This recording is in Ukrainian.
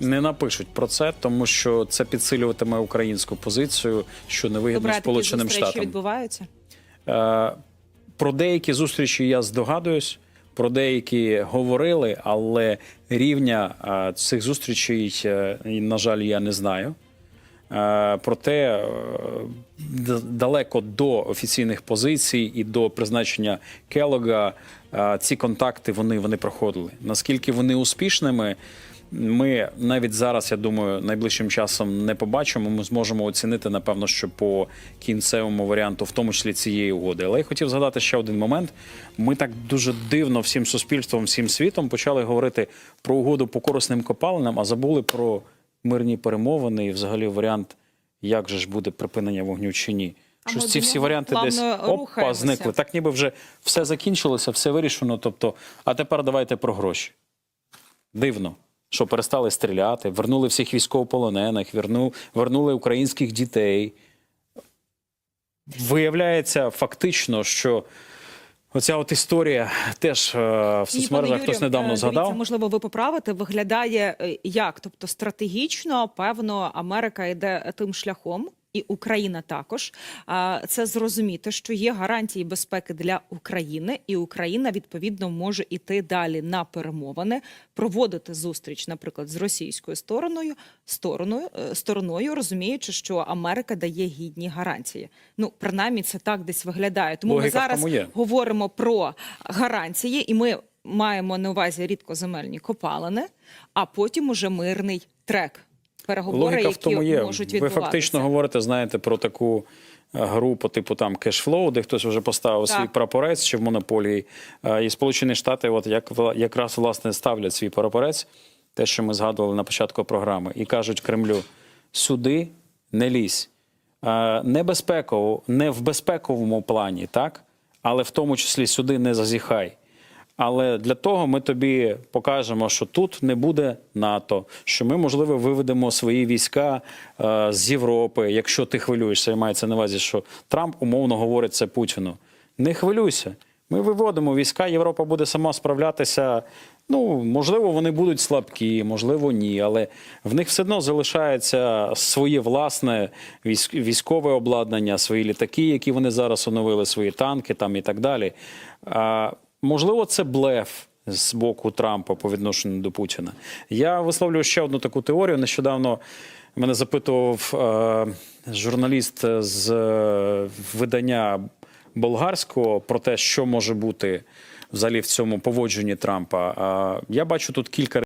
Не напишуть про це, тому що це підсилюватиме українську позицію, що не вигідно Добре, такі Сполученим зустрічі Штатам. відбуваються? Е, Про деякі зустрічі я здогадуюсь, про деякі говорили, але рівня е, цих зустрічей, е, на жаль, я не знаю. Е, Проте е, далеко до офіційних позицій і до призначення Келога е, ці контакти вони, вони проходили. Наскільки вони успішними, ми навіть зараз, я думаю, найближчим часом не побачимо. Ми зможемо оцінити, напевно, що по кінцевому варіанту, в тому числі цієї угоди. Але я хотів згадати ще один момент. Ми так дуже дивно всім суспільством, всім світом почали говорити про угоду по корисним копалинам, а забули про мирні перемовини і взагалі варіант, як же ж буде припинення вогню чи ні. Щось ці всі варіанти десь опа, зникли. Так ніби вже все закінчилося, все вирішено. Тобто, а тепер давайте про гроші. Дивно, що перестали стріляти, вернули всіх військовополонених, верну, вернули українських дітей. Виявляється фактично, що оця от історія теж е, в Ні, соцмережах хтось недавно е, згадав. Дивіться, можливо, ви поправите. Виглядає е, як? Тобто стратегічно, певно, Америка йде тим шляхом. І Україна також це зрозуміти, що є гарантії безпеки для України, і Україна відповідно може іти далі на перемовини, проводити зустріч, наприклад, з російською стороною, стороною, е, стороною, розуміючи, що Америка дає гідні гарантії. Ну принаймні, це так десь виглядає. Тому Логіка ми зараз тому говоримо про гарантії, і ми маємо на увазі рідкоземельні копалини, а потім уже мирний трек. Переговори, Логіка в тому є. можуть Ви фактично говорите, знаєте, про таку е, гру по типу там кешфлоу, де хтось вже поставив Так. свій прапорець чи в монополії. Е, І Сполучені Штати, от як якраз власне ставлять свій прапорець, те, що ми згадували на початку програми, і кажуть Кремлю: сюди не лізь. Е, Не безпеково, не в безпековому плані, так, але в тому числі сюди не зазіхай. Але для того ми тобі покажемо, що тут не буде НАТО, що ми, можливо, виведемо свої війська е, з Європи, якщо ти хвилюєшся, і мається на увазі, що Трамп умовно говорить це Путіну. Не хвилюйся. Ми виводимо війська, Європа буде сама справлятися. Ну, можливо, вони будуть слабкі, можливо, ні. Але в них все одно залишається своє власне військове обладнання, свої літаки, які вони зараз оновили, свої танки там і так далі. А, можливо, це блеф з боку Трампа по відношенню до Путіна. Я висловлюю ще одну таку теорію. Нещодавно мене запитував е, журналіст з е, видання болгарського про те, що може бути взагалі в цьому поводженні Трампа. А, я бачу тут кілька